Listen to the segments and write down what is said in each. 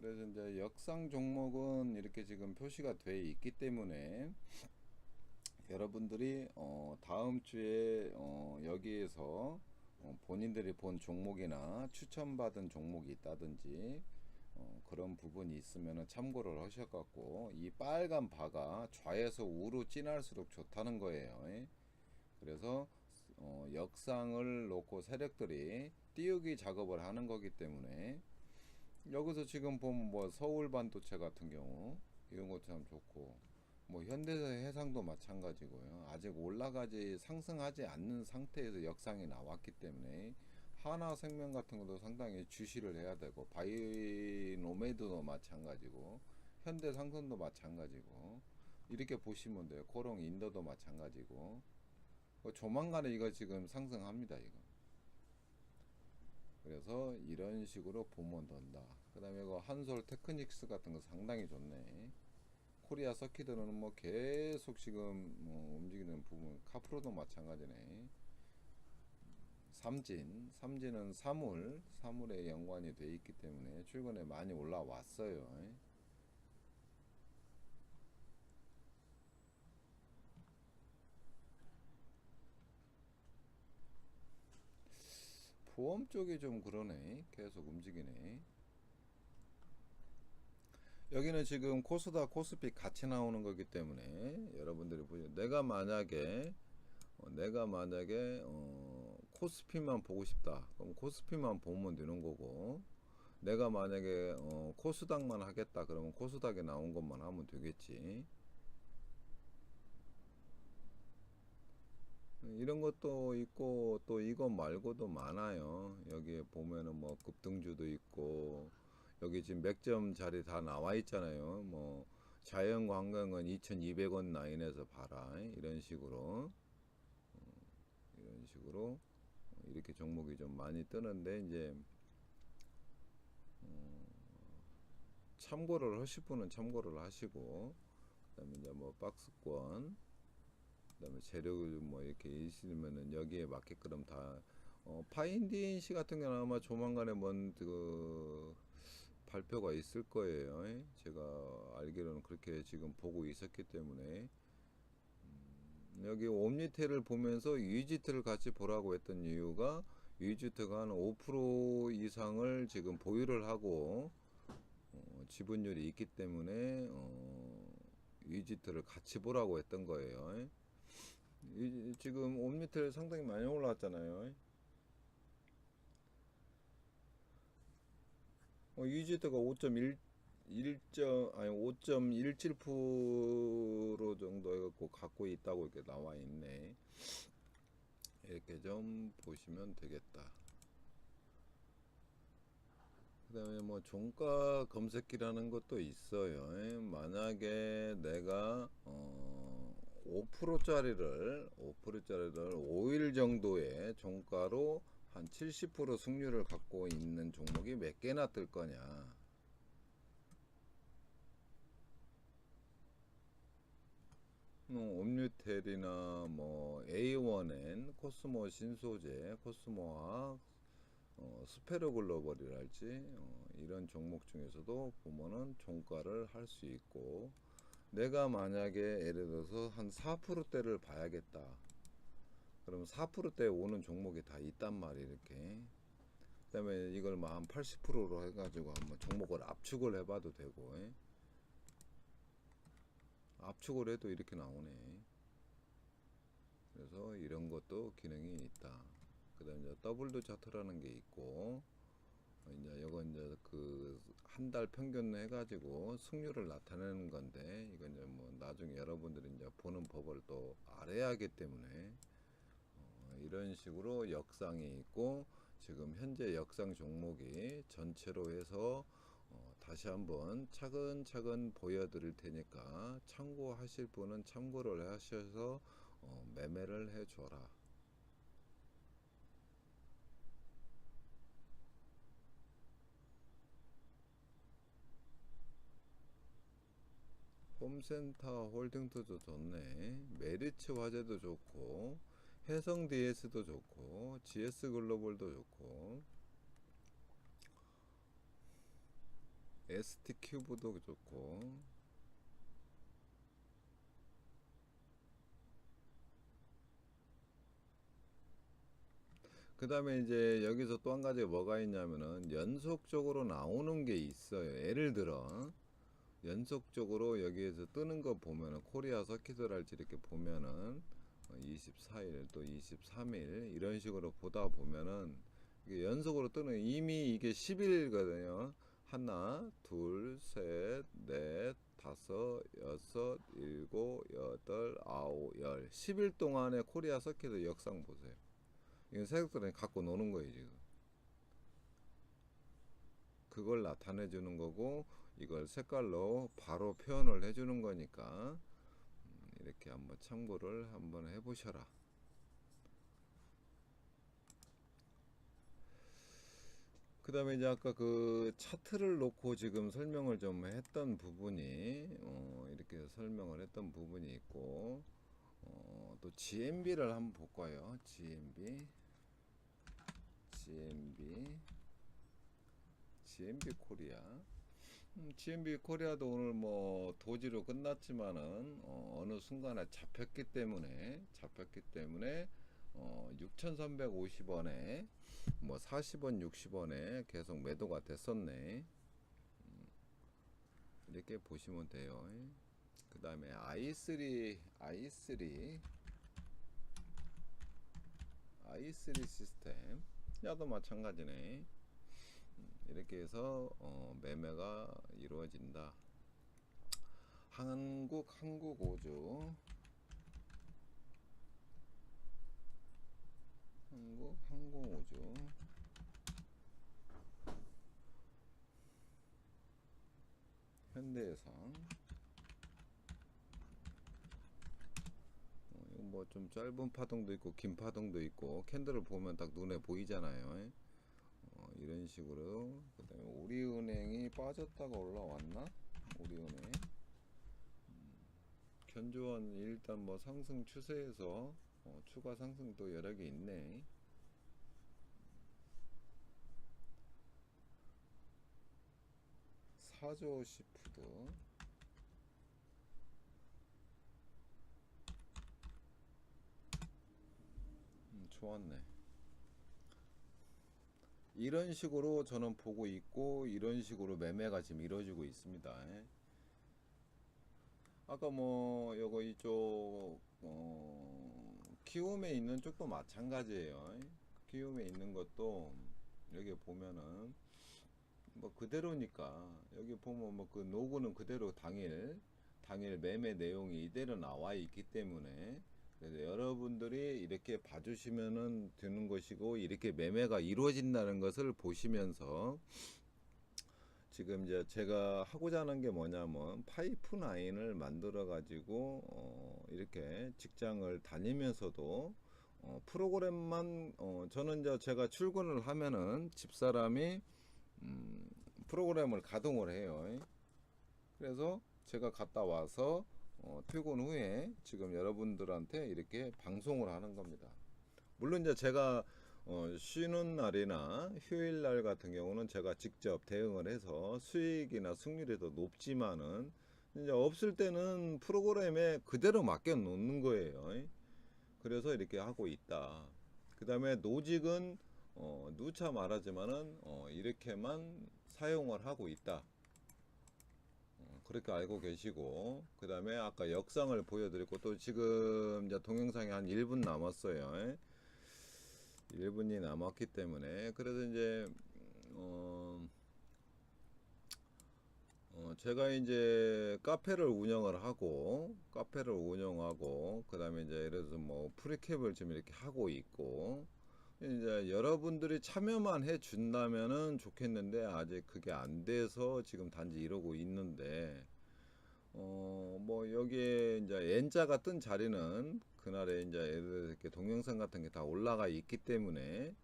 그래서 이제 역상 종목은 이렇게 지금 표시가 돼 있기 때문에 여러분들이 어 다음 주에 어 여기에서 어 본인들이 본 종목이나 추천받은 종목이 있다든지 어 그런 부분이 있으면 참고를 하셔갖고 이 빨간 바가 좌에서 우로 진할수록 좋다는 거예요. 예. 그래서 어 역상을 놓고 세력들이 띄우기 작업을 하는 거기 때문에 여기서 지금 보면 뭐 서울 반도체 같은 경우 이런 것도 참 좋고 뭐 현대해상도 마찬가지고요. 아직 올라가지 상승하지 않는 상태에서 역상이 나왔기 때문에 하나생명 같은 것도 상당히 주시를 해야 되고 바이노메드도 마찬가지고 현대상선도 마찬가지고 이렇게 보시면 돼요. 코롱 인더도 마찬가지고 그 조만간에 이거 지금 상승합니다. 이거. 그래서 이런 식으로 보면 된다. 그 다음에 이거 한솔 테크닉스 같은 거 상당히 좋네. 코리아 서키드는 뭐 계속 지금 뭐 움직이는 부분, 카프로도 마찬가지네. 삼진, 삼진은 사물, 사물에 연관이 돼 있기 때문에 최근에 많이 올라왔어요. 보험 쪽이 좀 그러네. 계속 움직이네. 여기는 지금 코스닥, 코스피 같이 나오는 거기 때문에 여러분들이 보시면 내가 만약에 어, 내가 만약에 어, 코스피만 보고 싶다. 그럼 코스피만 보면 되는 거고 내가 만약에 어, 코스닥만 하겠다. 그러면 코스닥에 나온 것만 하면 되겠지. 이런 것도 있고 또 이거 말고도 많아요. 여기에 보면은 뭐 급등주도 있고 여기 지금 맥점 자리 다 나와 있잖아요. 뭐 자연관광은 2,200원 라인에서 봐라 이런 식으로 어, 이런 식으로 이렇게 종목이 좀 많이 뜨는데 이제 어, 참고를 하실 분은 참고를 하시고 그다음에 이제 뭐 박스권 그다음에 재료를 뭐 이렇게 있으면은 여기에 맞게끔 다 어, 파인딘 씨 같은 경우는 아마 조만간에 뭔그 발표가 있을 거예요. 예? 제가 알기로는 그렇게 지금 보고 있었기 때문에 음, 여기 옴니텔을 보면서 유지트를 같이 보라고 했던 이유가 유지트가 한 5% 이상을 지금 보유를 하고 어, 지분율이 있기 때문에 어, 유지트를 같이 보라고 했던 거예요. 예? 이, 지금 옴니텔 상당히 많이 올라왔잖아요. 어, 유지트가 5.1 1점 아니 5.17% 정도 해갖고 갖고 있다고 이렇게 나와 있네. 이렇게 좀 보시면 되겠다. 그 다음에 뭐 종가 검색기라는 것도 있어요. 예, 만약에 내가 어 5%짜리를 5%짜리를 5일 정도의 종가로 한 70% 승률을 갖고 있는 종목이 몇 개나 뜰 거냐. 뭐 옴뉴텔이나 뭐 A1N, 코스모 신소재, 코스모화학, 어, 스페르 글로벌이랄지 어, 이런 종목 중에서도 보면은 종가를 할 수 있고 내가 만약에 예를 들어서 한 4%대를 봐야겠다. 그러면 4%대 오는 종목이 다 있단 말이에요, 이렇게. 그 다음에 이걸 뭐 한 80%로 해가지고 한번 종목을 압축을 해봐도 되고, 예? 압축을 해도 이렇게 나오네. 그래서 이런 것도 기능이 있다. 그 다음에 더블도 차트라는 게 있고, 이제 이건 이제 그 한 달 평균 해가지고 승률을 나타내는 건데 이건 이제 뭐 나중에 여러분들이 이제 보는 법을 또 알아야 하기 때문에 어 이런 식으로 역상이 있고 지금 현재 역상 종목이 전체로 해서 어 다시 한번 차근차근 보여드릴 테니까 참고하실 분은 참고를 하셔서 어 매매를 해줘라. 홈센터 홀딩도 좋네. 메리츠 화재도 좋고, 해성 DS도 좋고, GS 글로벌도 좋고, ST 큐브도 좋고 그 다음에 이제 여기서 또 한 가지 뭐가 있냐면은 연속적으로 나오는 게 있어요. 예를 들어 연속적으로 여기에서 뜨는 거 보면은 코리아 서킷을할지 이렇게 보면은 24일 또 23일 이런 식으로 보다 보면은 이게 연속으로 뜨는 이미 이게 10일거든요. 하나, 둘, 셋, 넷, 다섯, 여섯, 일곱, 여덟, 아홉, 열. 10일 동안의 코리아 서킷의 역상 보세요. 이건 세력들이 갖고 노는 거예요, 지금. 그걸 나타내 주는 거고 이걸 색깔로 바로 표현을 해 주는 거니까 음, 이렇게 한번 참고를 한번 해 보셔라. 그 다음에 이제 아까 그 차트를 놓고 지금 설명을 좀 했던 부분이 어 이렇게 설명을 했던 부분이 있고 어 또 GMB를 한번 볼까요? GMB GMB GMB 코리아 음, GMB 코리아도 오늘 뭐 도지로 끝났지만은 어, 어느 순간에 잡혔기 때문에 잡혔기 때문에 어, 6,350원에 뭐 40원, 60원에 계속 매도가 됐었네. 음, 이렇게 보시면 돼요. 그 다음에 i3, i3, i3 시스템. 야도 마찬가지네. 음, 이렇게 해서 어, 매매가 이루어진다. 한국 한국 오주. 한국 항공우주. 현대해상. 어, 이거 뭐 좀 짧은 파동도 있고 긴 파동도 있고 캔들을 보면 딱 눈에 보이잖아요 어, 이런 식으로 그 다음에 우리은행이 빠졌다가 올라왔나 우리은행 음, 견조한 일단 뭐 상승 추세에서 어, 추가 상승도 여러 개 있네. 사조 시푸드 음, 좋았네. 이런 식으로 저는 보고 있고 이런 식으로 매매가 지금 이루어지고 있습니다. 아까 뭐 요거 이쪽 어, 키움에 있는 쪽도 마찬가지예요. 키움에 있는 것도 여기 보면은 뭐 그대로니까 여기 보면 뭐 그 노고는 그대로 당일 당일 매매 내용이 이대로 나와 있기 때문에 그래서 여러분들이 이렇게 봐주시면은 되는 것이고 이렇게 매매가 이루어진다는 것을 보시면서 지금 이제 제가 하고자 하는 게 뭐냐면 파이프 라인을 만들어 가지고 어 이렇게 직장을 다니면서도 어 프로그램만 어 저는 이제 제가 출근을 하면은 집사람이 음 프로그램을 가동을 해요. 그래서 제가 갔다 와서 어 퇴근 후에 지금 여러분들한테 이렇게 방송을 하는 겁니다. 물론 이제 제가 어, 쉬는 날이나 휴일 날 같은 경우는 제가 직접 대응을 해서 수익이나 승률이 더 높지만은 이제 없을 때는 프로그램에 그대로 맡겨 놓는 거예요. 그래서 이렇게 하고 있다. 그 다음에 노직은 어, 누차 말하지만은 어, 이렇게만 사용을 하고 있다. 어, 그렇게 알고 계시고 그 다음에 아까 역상을 보여드렸고 또 지금 이제 동영상이 한 1분 남았어요. 1분이 남았기 때문에 그래서 이제 어, 어 제가 이제 카페를 운영을 하고 카페를 운영하고 그 다음에 이제 예를 들어서 뭐 프리캡을 지금 이렇게 하고 있고 이제 여러분들이 참여만 해 준다면은 좋겠는데 아직 그게 안 돼서 지금 단지 이러고 있는데 어 뭐 여기에 이제 N자가 뜬 자리는 그날에 이제 이렇게 동영상 같은 게 다 올라가 있기 때문에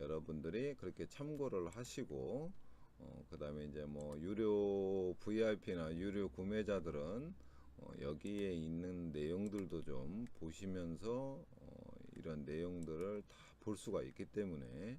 여러분들이 그렇게 참고를 하시고 어, 그 다음에 이제 뭐 유료 VIP나 유료 구매자들은 어, 여기에 있는 내용들도 좀 보시면서 어, 이런 내용들을 다 볼 수가 있기 때문에